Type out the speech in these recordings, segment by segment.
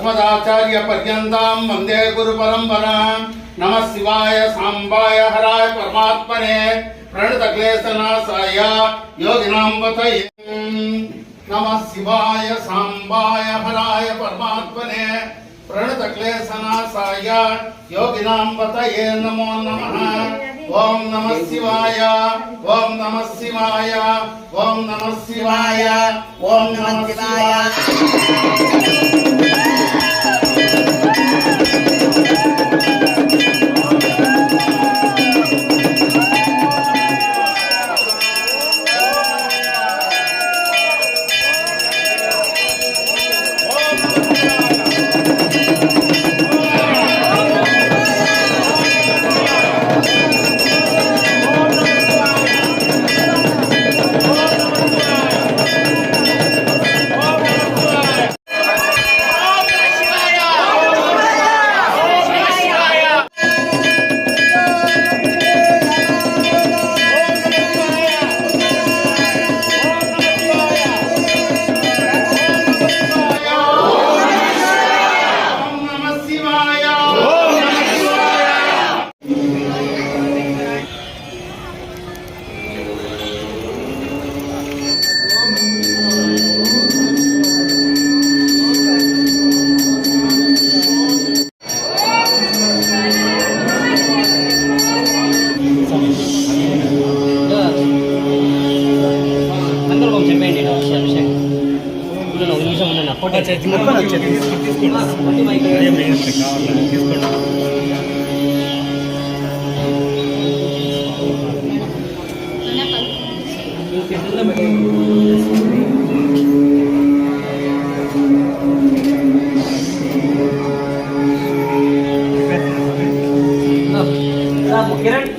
అస్మదాచార్య పర్యంతం వందే గురు పరంపరాం నమ శివాయ సాంబాయ హరాయ పరమాత్మనే. ప్రణత క్లేశనాశాయ యోగినాం వతయే నమ శివాయ సాంబాయ హరాయ పరమాత్మనే. ప్రణత క్లేశనాశాయ యోగినాం వతయే నమో నమః. ఓం నమ శివాయ ఓం నమ శివాయ ఓం నమ శివాయ ఓం నమ శివాయ. ఉన్నా photo Kiran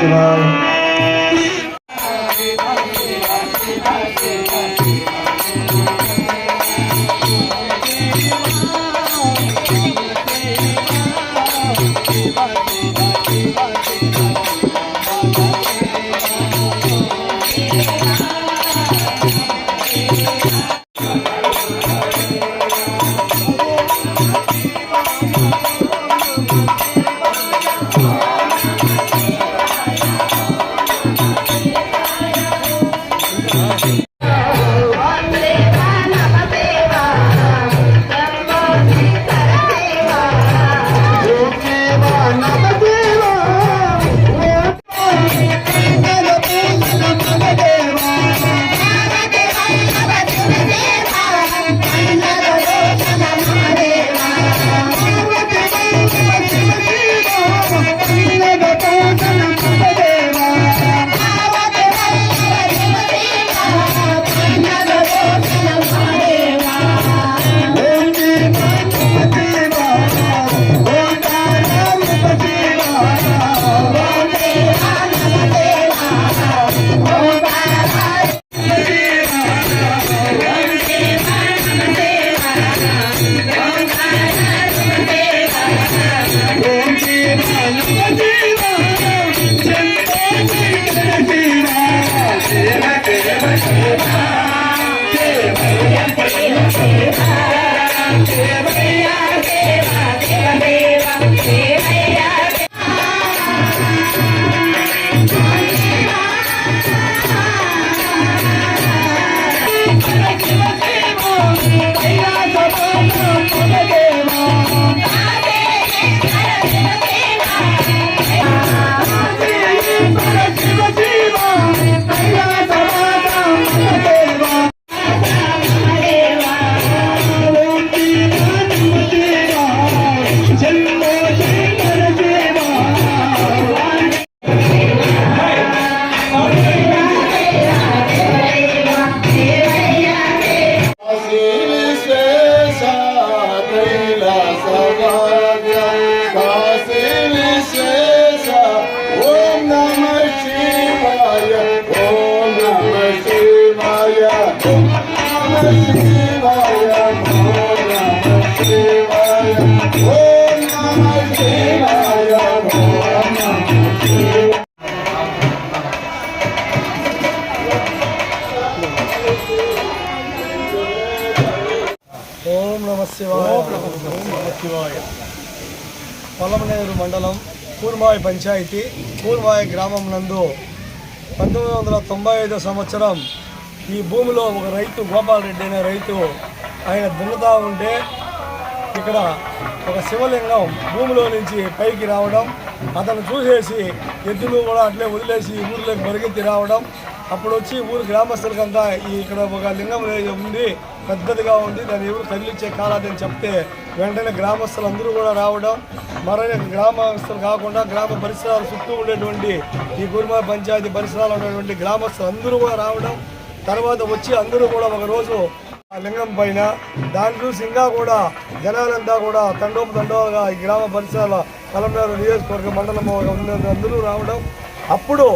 Kumar Salila, Salila. శివాయ. శివాయ మండలం కూర్మాయి పంచాయతీ కూర్మాయి గ్రామం నందు పంతొమ్మిది వందల తొంభై ఐదో సంవత్సరం ఈ భూమిలో ఒక రైతు గోపాల్ రెడ్డి అనే రైతు ఆయన దున్నుతా ఉంటే ఇక్కడ ఒక శివలింగం భూమిలో నుంచి పైకి రావడం అతను చూసేసి ఎద్దులు కూడా అట్లే వదిలేసి ఊర్లోకి పరిగెత్తి రావడం అప్పుడు వచ్చి ఊరు గ్రామస్తులకంతా అంతా ఇక్కడ ఒక లింగం ఉంది పెద్దదిగా ఉంది దాన్ని ఎవరు కదిలించే కాలాదని చెప్తే వెంటనే గ్రామస్తులు అందరూ కూడా రావడం మరొక గ్రామస్తులు కాకుండా గ్రామ పరిసరాల చుట్టూ ఉండేటువంటి ఈ గురుమ పంచాయతీ పరిసరాలు ఉన్నటువంటి గ్రామస్తులు అందరూ కూడా రావడం తర్వాత వచ్చి అందరూ కూడా ఒక రోజు ఆ లింగం పైన దాని చూసి ఇంకా కూడా జనాలంతా కూడా తండోపు తండోగా ఈ గ్రామ పరిసరాల కలంనేరు నియోజకవర్గ మండలం అందరూ రావడం అప్పుడు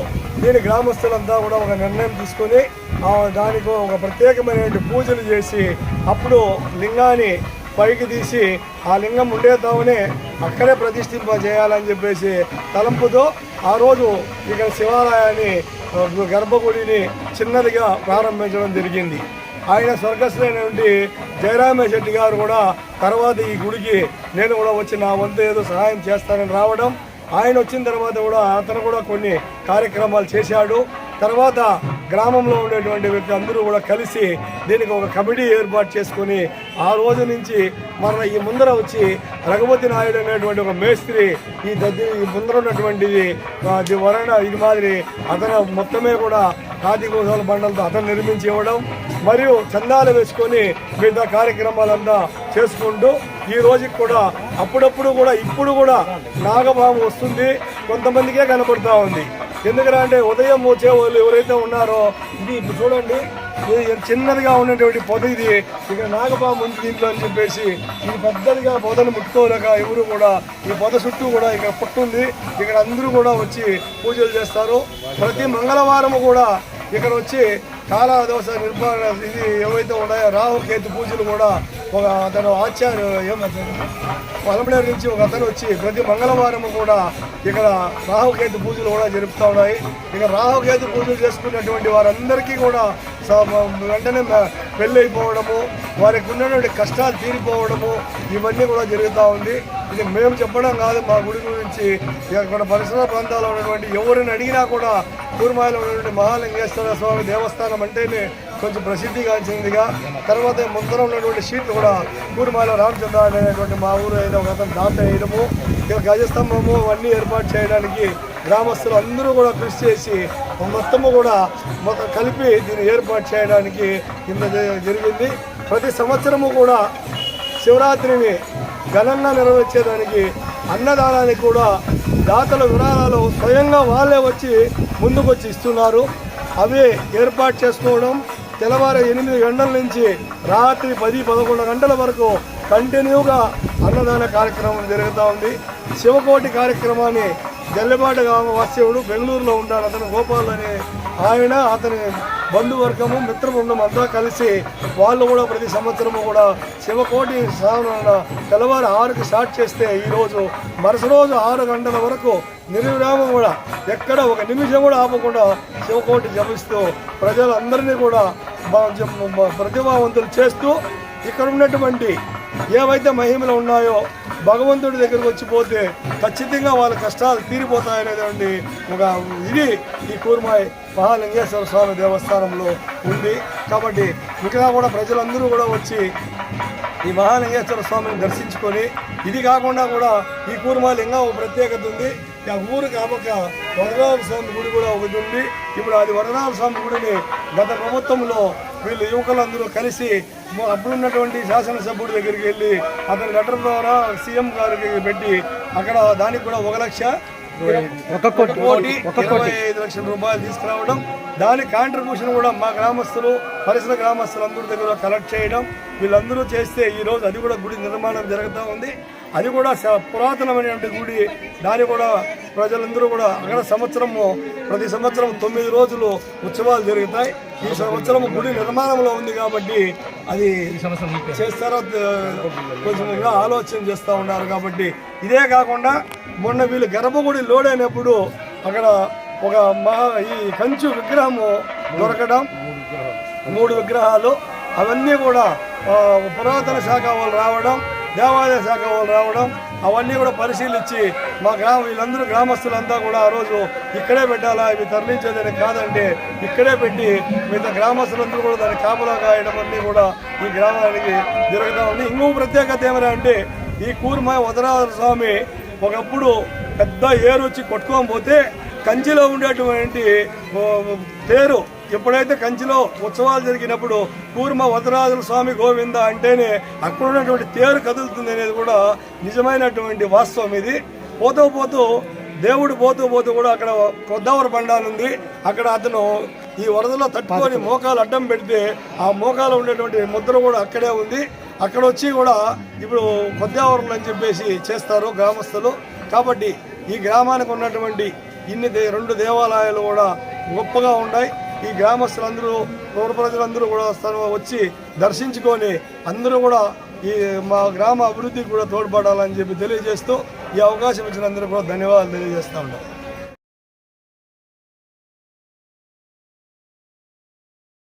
దీని గ్రామస్తులంతా కూడా ఒక నిర్ణయం తీసుకొని దానికి ఒక ప్రత్యేకమైనటువంటి పూజలు చేసి అప్పుడు లింగాన్ని పైకి తీసి ఆ లింగం ఉండేతామని అక్కడే ప్రతిష్ఠింప చేయాలని చెప్పేసి తలంపుతో ఆ రోజు ఇక్కడ శివాలయాన్ని గర్భగుడిని చిన్నదిగా ప్రారంభించడం జరిగింది. ఆయన స్వర్గస్థులైనటువంటి జయరామ శెట్టి గారు కూడా తర్వాత ఈ గుడికి నేను కూడా వచ్చి నా వంతు ఏదో సహాయం చేస్తానని రావడం ఆయన వచ్చిన తర్వాత కూడా అతను కూడా కొన్ని కార్యక్రమాలు చేశాడు. తర్వాత గ్రామంలో ఉండేటువంటి వ్యక్తి అందరూ కూడా కలిసి దీనికి ఒక కమిటీ ఏర్పాటు చేసుకొని ఆ రోజు నుంచి మన ఈ ముందర వచ్చి రఘుపతి నాయుడు అనేటువంటి ఒక మేస్త్రి ఈ దద్ది ఈ ముందర ఉన్నటువంటిది వరణ ఇది మాదిరి అతను మొత్తమే కూడా కాతికోసాల బండలతో అతను నిర్మించి ఇవ్వడం మరియు చందాలు వేసుకొని మిగతా కార్యక్రమాలంతా చేసుకుంటూ ఈ రోజుకి కూడా అప్పుడప్పుడు కూడా ఇప్పుడు కూడా నాగభావం వస్తుంది. కొంతమందికే కనపడుతూ ఉంది. ఎందుకంటే ఉదయం వచ్చే వాళ్ళు ఎవరైతే ఉన్నారో ఇది ఇప్పుడు చూడండి. చిన్నదిగా ఉన్నటువంటి పొద ఇది ఇక్కడ నాగబాబు ఉంది దీంట్లో అని చెప్పేసి ఇది పెద్దదిగా పొదను ముట్టుకోలేక ఎవరు కూడా ఈ పొద చుట్టూ కూడా ఇక్కడ పుట్టుంది. ఇక్కడ అందరూ కూడా వచ్చి పూజలు చేస్తారు. ప్రతి మంగళవారం కూడా ఇక్కడ వచ్చి కాలదోష నిర్మాణ ఇది ఏవైతే ఉన్నాయో రాహు కేతు పూజలు కూడా ఒక అతను ఆచార్య ఏమవుతుంది నుంచి ఒక అతను వచ్చి ప్రతి మంగళవారం కూడా ఇక్కడ రాహుకేతు పూజలు కూడా జరుపుతూ ఉన్నాయి. ఇక రాహుకేతు పూజలు చేసుకున్నటువంటి వారందరికీ కూడా వెంటనే పెళ్ళైపోవడము వారికి ఉన్నటువంటి కష్టాలు తీరిపోవడము ఇవన్నీ కూడా జరుగుతూ ఉంది. ఇది మేము చెప్పడం కాదు మా గుడి గురించి. ఇక్కడ పరిసర ప్రాంతాల్లో ఉన్నటువంటి ఎవరిని అడిగినా కూడా కూర్మాయిలో ఉన్నటువంటి మహాలింగేశ్వర స్వామి దేవస్థానం అంటేనే కొంచెం ప్రసిద్ధిగాంచిందిగా. తర్వాత ముందర ఉన్నటువంటి సీట్లు కూడా కూర్మాయిలో రామచంద్ర అనేటువంటి మా ఊరు ఏదో ఒక అతను దాత వేయడము ఇక గజస్తంభము అవన్నీ ఏర్పాటు చేయడానికి గ్రామస్తులు అందరూ కూడా కృషి చేసి మొత్తము కూడా మొత్తం కలిపి దీన్ని ఏర్పాటు చేయడానికి ఇంత జరిగింది. ప్రతి సంవత్సరము కూడా శివరాత్రిని ఘనంగా నెరవేర్చేదానికి అన్నదానానికి కూడా దాతల విరాళాలు స్వయంగా వాళ్ళే వచ్చి ముందుకొచ్చి ఇస్తున్నారు. అవి ఏర్పాటు చేసుకోవడం తెల్లవారు ఎనిమిది గంటల నుంచి రాత్రి పది పదకొండు గంటల వరకు కంటిన్యూగా అన్నదాన కార్యక్రమం జరుగుతూ ఉంది. శివకోటి కార్యక్రమాన్ని జల్లెబాటు వాసేవుడు బెంగళూరులో ఉన్నాడు అతను గోపాల్ అనే ఆయన అతని బంధువర్గము మిత్రబృందం అంతా కలిసి వాళ్ళు కూడా ప్రతి సంవత్సరము కూడా శివకోటి శ్రావణ తెల్లవారు ఆరుకి స్టార్ట్ చేస్తే ఈరోజు మరుసటి రోజు ఆరు గంటల వరకు నిర్విరామం కూడా ఎక్కడ ఒక నిమిషం కూడా ఆపకుండా శివకోటి జపిస్తూ ప్రజలందరినీ కూడా ప్రతిభావంతులు చేస్తూ ఇక్కడ ఉన్నటువంటి ఏవైతే మహిమలు ఉన్నాయో భగవంతుడి దగ్గరకు వచ్చిపోతే ఖచ్చితంగా వాళ్ళ కష్టాలు తీరిపోతాయనేటువంటి ఒక ఇది ఈ కూర్మాయి మహాలింగేశ్వర స్వామి దేవస్థానంలో ఉంది. కాబట్టి ఇంకా కూడా ప్రజలందరూ కూడా వచ్చి ఈ మహాలింగేశ్వర స్వామిని దర్శించుకొని ఇది కాకుండా కూడా ఈ కూర్మాలు ఇంకా ఒక ప్రత్యేకత ఉంది. ఆ ఊరు కాపక వరదాల స్వామి గుడి కూడా ఒకటి ఉంది. ఇప్పుడు అది వరదాల స్వామి గుడిని గత ప్రభుత్వంలో వీళ్ళు యువకులందరూ కలిసి అప్పుడున్నటువంటి శాసనసభ్యుడి దగ్గరికి వెళ్ళి అతని లెటర్ ద్వారా సీఎం గారికి పెట్టి అక్కడ దానికి కూడా ఒక లక్ష ఒక కోటి ఇరవై ఐదు లక్షల రూపాయలు తీసుకురావడం. దాని కాంట్రిబ్యూషన్ కూడా మా గ్రామస్తులు పరిసర గ్రామస్తులందరి దగ్గర కలెక్ట్ చేయడం వీళ్ళందరూ చేస్తే ఈరోజు అది కూడా గుడి నిర్మాణం జరుగుతూ ఉంది. అది కూడా పురాతనమైనటువంటి గుడి. దాని కూడా ప్రజలందరూ కూడా అక్కడ సంవత్సరము ప్రతి సంవత్సరం తొమ్మిది రోజులు ఉత్సవాలు జరుగుతాయి. ఈ సంవత్సరం గుడి నిర్మాణంలో ఉంది కాబట్టి అది చేస్తారో కొంచెం ఆలోచన చేస్తూ ఉన్నారు కాబట్టి ఇదే కాకుండా మొన్న వీళ్ళు గర్భగుడి లోడైనప్పుడు అక్కడ ఒక మహా ఈ కంచు విగ్రహము దొరకడం మూడు విగ్రహాలు. అవన్నీ కూడా పురాతన శాఖ వాళ్ళు రావడం దేవాలయ శాఖ వాళ్ళు రావడం అవన్నీ కూడా పరిశీలించి మా గ్రామ వీళ్ళందరూ గ్రామస్తులంతా కూడా ఆ రోజు ఇక్కడే పెట్టాలా? ఇవి తరలించేదని కాదంటే ఇక్కడే పెట్టి మిగతా గ్రామస్తులందరూ కూడా దాన్ని కాపులా కాయడం అన్నీ కూడా ఈ గ్రామానికి జరుగుతూ ఉంది. ఇంకో ప్రత్యేకత ఏమైనా అంటే ఈ కూర్మ వదరాజ స్వామి ఒకప్పుడు పెద్ద ఏరు వచ్చి కొట్టుకోకపోతే కంచిలో ఉండేటువంటి తేరు ఎప్పుడైతే కంచిలో ఉత్సవాలు జరిగినప్పుడు కూర్మ వదరాజుల స్వామి గోవింద అంటేనే అక్కడ ఉన్నటువంటి తేరు కదులుతుంది అనేది కూడా నిజమైనటువంటి వాస్తవం ఇది. పోతూ పోతూ దేవుడు పోతూ పోతూ కూడా అక్కడ కొద్దవర బండాలు ఉంది. అక్కడ అతను ఈ వరదలో తట్టుకొని మోకాలు అడ్డం పెడితే ఆ మోకాలు ఉండేటువంటి ముద్ర కూడా అక్కడే ఉంది. అక్కడ వచ్చి కూడా ఇప్పుడు కొద్దావరం అని చెప్పేసి చేస్తారు గ్రామస్తులు. కాబట్టి ఈ గ్రామానికి ఉన్నటువంటి ఇన్ని రెండు దేవాలయాలు కూడా గొప్పగా ఉన్నాయి. ఈ గ్రామస్తులందరూ పౌర ప్రజలందరూ కూడా వస్తారు వచ్చి దర్శించుకొని అందరూ కూడా ఈ మా గ్రామ అభివృద్ధికి కూడా తోడ్పడాలని చెప్పి తెలియజేస్తూ ఈ అవకాశం ఇచ్చినందరూ కూడా ధన్యవాదాలు తెలియజేస్తూ ఉన్నాం.